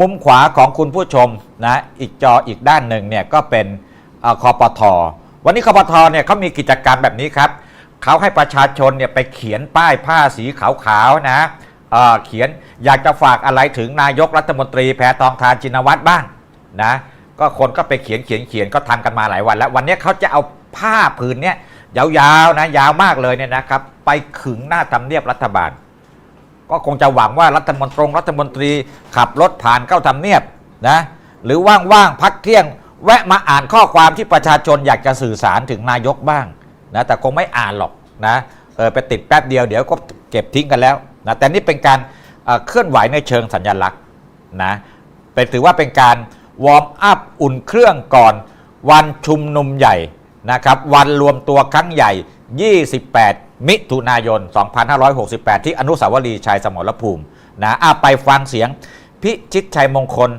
มุมขวาของคุณผู้ชมนะอีกจออีกด้านหนึ่งเนี่ยก็เป็นอคอปทอวันนี้คอปทอเนี่ยเขามีกิจกรรมแบบนี้ครับเขาให้ประชาชนเนี่ยไปเขียนป้ายผ้าสีขาวๆนะเเขียนอยากจะฝากอะไรถึงนายกรัฐมนตรีแพทองทานชินวัตรบ้างนะก็คนก็ไปเขียนเขียนเขียนก็ทำกันมาหลายวัน แล้ววันนี้เขาจะเอาผ้าผืนเนี่ยยาวๆนะยาวมากเลยเนี่ยนะครับ ไปขึงหน้าทำเนียบรัฐบาล ก็คงจะหวังว่ารัฐมนตรีรัฐมนตรีขับรถผ่านเข้าทำเนียบนะหรือว่างๆพักเที่ยง แวะมาอ่านข้อความที่ประชาชนอยากจะสื่อสารถึงนายกบ้างนะแต่คงไม่อ่านหรอกนะเออไปติดแป๊บเดียวเดี๋ยวก็เก็บทิ้งกันแล้วนะแต่นี่เป็นการเเคลื่อนไหวในเชิงสัญลักษณ์นะเป็นถือว่าเป็นการวอร์มอัพอุ่นเครื่องก่อนวันชุมนุมใหญ่นะครับวันรวมตัวครั้งใหญ่ 28 มิถุนายน 2568 ที่อนุสาวรีย์ชัยสมรภูมินะอาไปฟังเสียงพิชิตชัยมงคล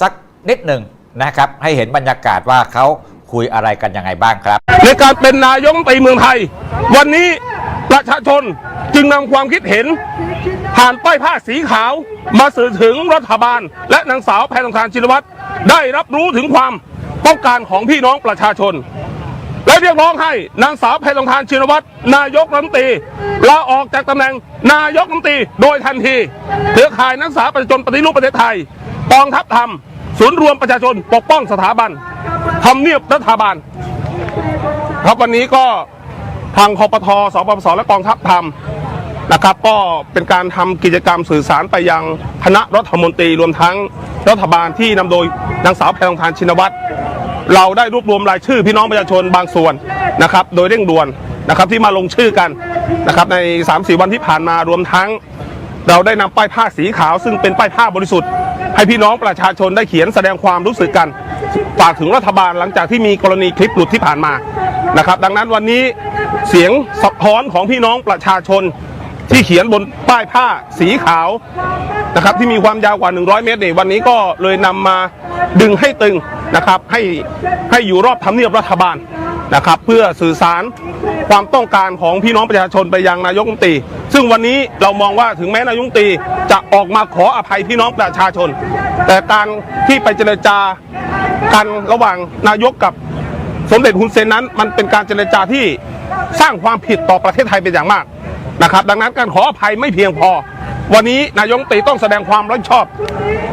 สักนิดหนึ่งนะครับ ให้เห็นบรรยากาศว่าเขาคุยอะไรกันยังไงบ้างครับ ในการเป็นนายกตีเมืองไทย วันนี้ประชาชนจึงนำความคิดเห็น ผ่านป้ายผ้าสีขาว มาสื่อถึงรัฐบาล และนางสาวแพทองทานชินวัตรได้รับรู้ถึงความต้องการของพี่น้องประชาชน และเรียกร้องให้นางสาวแพทองทานชินวัตรนายกรัฐมนตรีลาออกจากตำแหน่งนายกรัฐมนตรีโดยทันทีเครือข่ายนักศึกษาประชาชนปฏิรูปประเทศไทยกองทัพธรรม ศูนย์รวมประชาชนปกป้องสถาบันทำเนียบรัฐบาล ครับวันนี้ก็ทางคอปทสปปสและกองทัพธรรมนะครับก็เป็นการทำกิจกรรมสื่อสารไปยังคณะรัฐมนตรีรวมทั้งรัฐบาลที่นำโดยนางสาวแพทองทานชินวัตร เราได้รวบรวมรายชื่อพี่น้องประชาชนบางส่วนนะครับ โดยเร่งด่วนนะครับที่มาลงชื่อกันนะครับใน 3-4 วันที่ผ่านมารวมทั้ง เราได้นำป้ายผ้าสีขาว ซึ่งเป็นป้ายผ้าบริสุทธิ์ ให้พี่น้องประชาชนได้เขียนแสดงความรู้สึกกันฝากถึงรัฐบาลหลังจากที่มีกรณีคลิปหลุดที่ผ่านมานะครับ ดังนั้นวันนี้เสียงสะท้อนของพี่น้องประชาชนที่เขียนบนป้ายผ้าสีขาวนะครับที่มีความยาวกว่า 100 เมตรนี่วันนี้ก็เลยนำมาดึงให้ตึง นะครับให้ให้อยู่รอบทำเนียบรัฐบาลนะครับ เพื่อสื่อสารความต้องการของพี่น้องประชาชนไปยังนายกรัฐมนตรี ซึ่งวันนี้เรามองว่าถึงแม้นายกรัฐมนตรีจะออกมาขออภัยพี่น้องประชาชน แต่การที่ไปเจรจากันระหว่างนายกกับสมเด็จฮุนเซนนั้น มันเป็นการเจรจาที่สร้างความผิดต่อประเทศไทยเป็นอย่างมากนะครับ ดังนั้นการขออภัยไม่เพียงพอ วันนี้นายกรัฐมนตรีต้องแสดงความรับผิดชอบ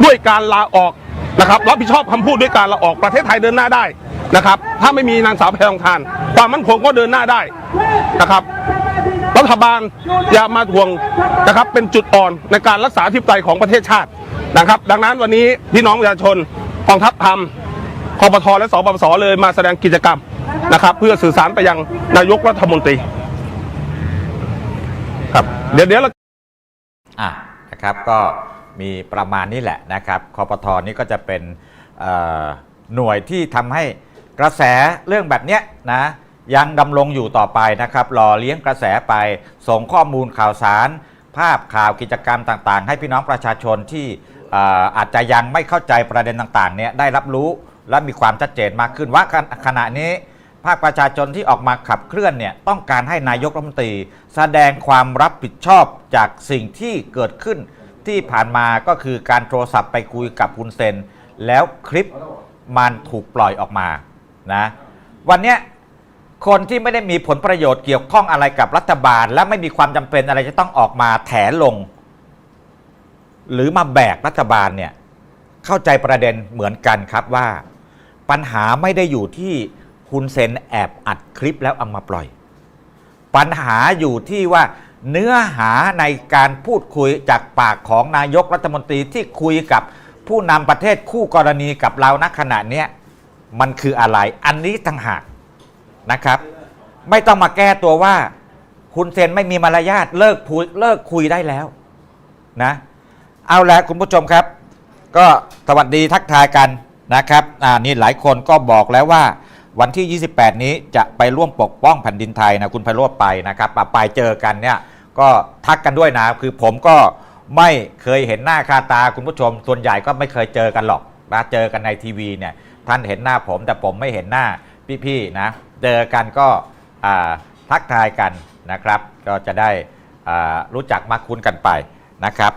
ด้วยการลาออก นะครับรับผิดชอบคำพูดด้วยการลาออกประเทศไทยเดินหน้าได้นะครับ ถ้าไม่มีนางสาวแพทองทาน ความมั่นคงก็เดินหน้าได้นะครับรัฐบาลอย่ามาทวงนะครับเป็นจุดอ่อนในการรักษาธิปไตยของประเทศชาตินะครับ ดังนั้นวันนี้พี่น้องประชาชนกองทัพธรรมคอปทและสปปสเลยมาแสดงกิจกรรมนะครับ เพื่อสื่อสารไปยังนายกรัฐมนตรีครับ เดี๋ยวเดี๋ยวเราอะนะครับก็ มีประมาณนี้แหละนะครับคอปทอนี่ก็จะเป็นหน่วยที่ทำให้กระแสเรื่องแบบเนี้ยนะยังดำรงอยู่ต่อไปนะครับหล่อเลี้ยงกระแสไป ส่งข้อมูลข่าวสาร ภาพข่าวกิจกรรมต่างๆ ให้พี่น้องประชาชนที่ออาจจะยังไม่เข้าใจประเด็นต่างๆเนี่ยได้รับรู้และมีความชัดเจนมากขึ้นว่าขณะนี้ภาคประชาชนที่ออกมาขับเคลื่อนเนี่ยต้องการให้นายกรัฐมนตรี แสดงความรับผิดชอบจากสิ่งที่เกิดขึ้น ที่ผ่านมาก็คือการโทรศัพท์ไปคุยกับคุณเซน แล้วคลิปมันถูกปล่อยออกมานะวันเนี้ยคนที่ไม่ได้มีผลประโยชน์เกี่ยวข้องอะไรกับรัฐบาล และไม่มีความจำเป็นอะไรจะต้องออกมาแถลง หรือมาแบกรัฐบาลเนี่ยเข้าใจประเด็นเหมือนกันครับว่า ปัญหาไม่ได้อยู่ที่คุณเซนแอบอัดคลิปแล้วเอามาปล่อย ปัญหาอยู่ที่ว่า เนื้อหาในการพูดคุยจากปากของนายกรัฐมนตรีที่คุยกับผู้นำประเทศคู่กรณีกับเราณขณะเนี้ยมันคืออะไร อันนี้ต่างหากนะครับ ไม่ต้องมาแก้ตัวว่า คุณเซนไม่มีมารยาทเลิกพูดเลิกคุยได้แล้วนะ เอาละคุณผู้ชมครับ ก็สวัสดีทักทายกันนะครับอ่านี่หลายคนก็บอกแล้วว่าวันที่ 28 นี้จะไปร่วมปกป้องแผ่นดินไทยนะคุณไพโรธไปนะครับอะไปเจอกันเนี่ย ก็ทักกันด้วยนะคือผมก็ไม่เคยเห็นหน้าคาตาคุณผู้ชม ส่วนใหญ่ก็ไม่เคยเจอกันหรอกนะเจอกันในทีวีเนี่ยท่านเห็นหน้าผมแต่ผมไม่เห็นหน้าพี่ๆนะเจอกันก็ทักทายกันนะครับ ก็จะได้รู้จักมากคุ้นกันไปนะครับ